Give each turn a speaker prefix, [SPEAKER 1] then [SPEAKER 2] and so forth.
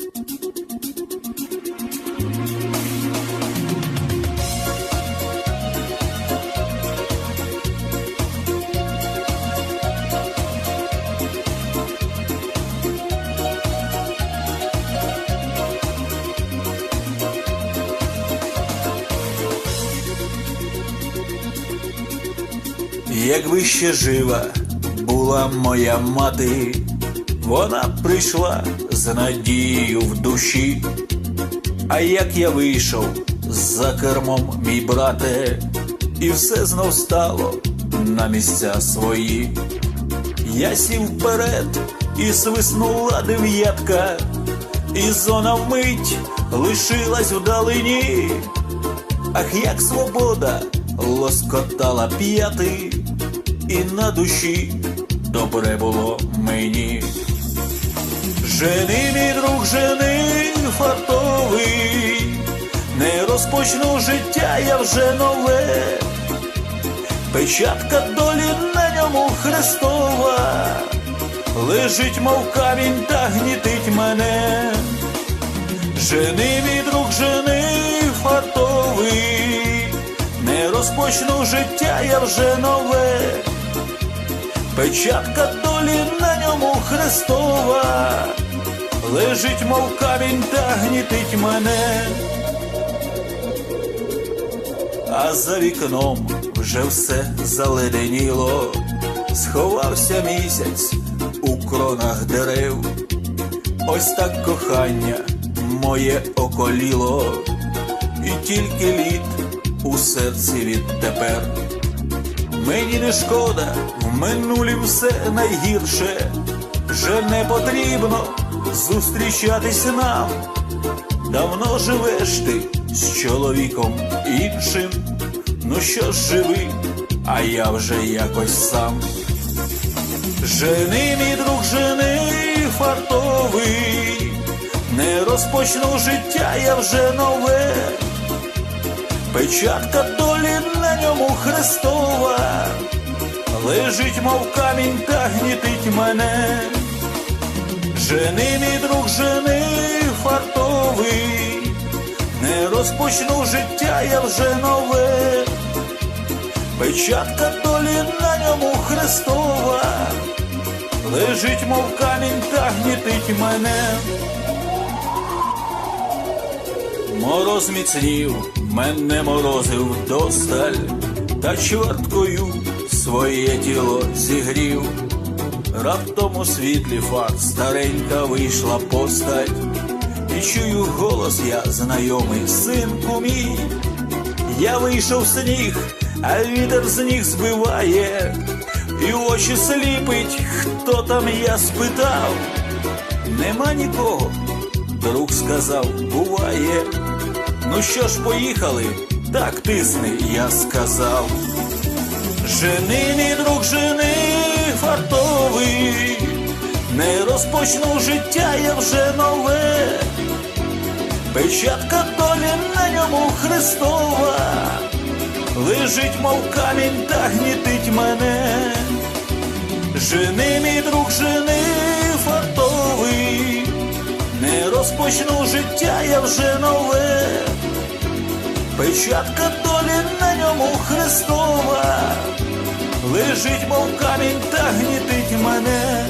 [SPEAKER 1] Якби ще жива була моя мати, вона прийшла з надією в душі. А як я вийшов за кермом, мій брате, і все знов стало на місця свої. Я сів вперед і свиснула дев'ятка, і зона вмить лишилась вдалині. Ах, як свобода лоскотала п'яти, і на душі добре було мені. Жени, мій друг, жени фартовий, не розпочну життя я вже нове, печатка долі на ньому Христова, лежить, мов камінь, та гнітить мене. Жени, мій друг, жени фартовий, не розпочну життя я вже нове, печатка долі на ньому Христова, лежить, мов камінь, та гнітить мене. А за вікном вже все заледеніло, сховався місяць у кронах дерев. Ось так кохання моє околіло, і тільки лід у серці відтепер. Мені не шкода, в минулі все найгірше, вже не потрібно зустрічатись нам. Давно живеш ти з чоловіком іншим. Ну що ж живи, а я вже якось сам. Жени, мій друг, жени фартовий, не розпочну життя я вже нове, печатка долі на ньому Христова, лежить, мов камінь, та гнітить мене. Жени, мій друг, жени фартовий, не розпочну життя я вже нове, печатка долі на ньому Христова, лежить, мов камінь, та гнітить мене. Мороз міцнів, мене морозив досталь, та чорткою своє тіло зігрів. Раптом у світлі фар старенька вийшла постать, і чую голос я знайомий, синку мій. Я вийшов в сніг, а вітер з ніг збиває, і очі сліпить, хто там я спитав. Нема нікого, друг сказав, буває. Ну що ж, поїхали, так тисни, я сказав. Жени, мій друг, жени фартовий, не розпочну життя я вже нове, печатка долі на ньому Христова, лежить, мов камінь, та гнітить мене. Жени, мій друг, жени фартовий, не розпочну життя я вже нове, печатка долі на ньому Христова, лежить, мов камінь, та гнітить мене.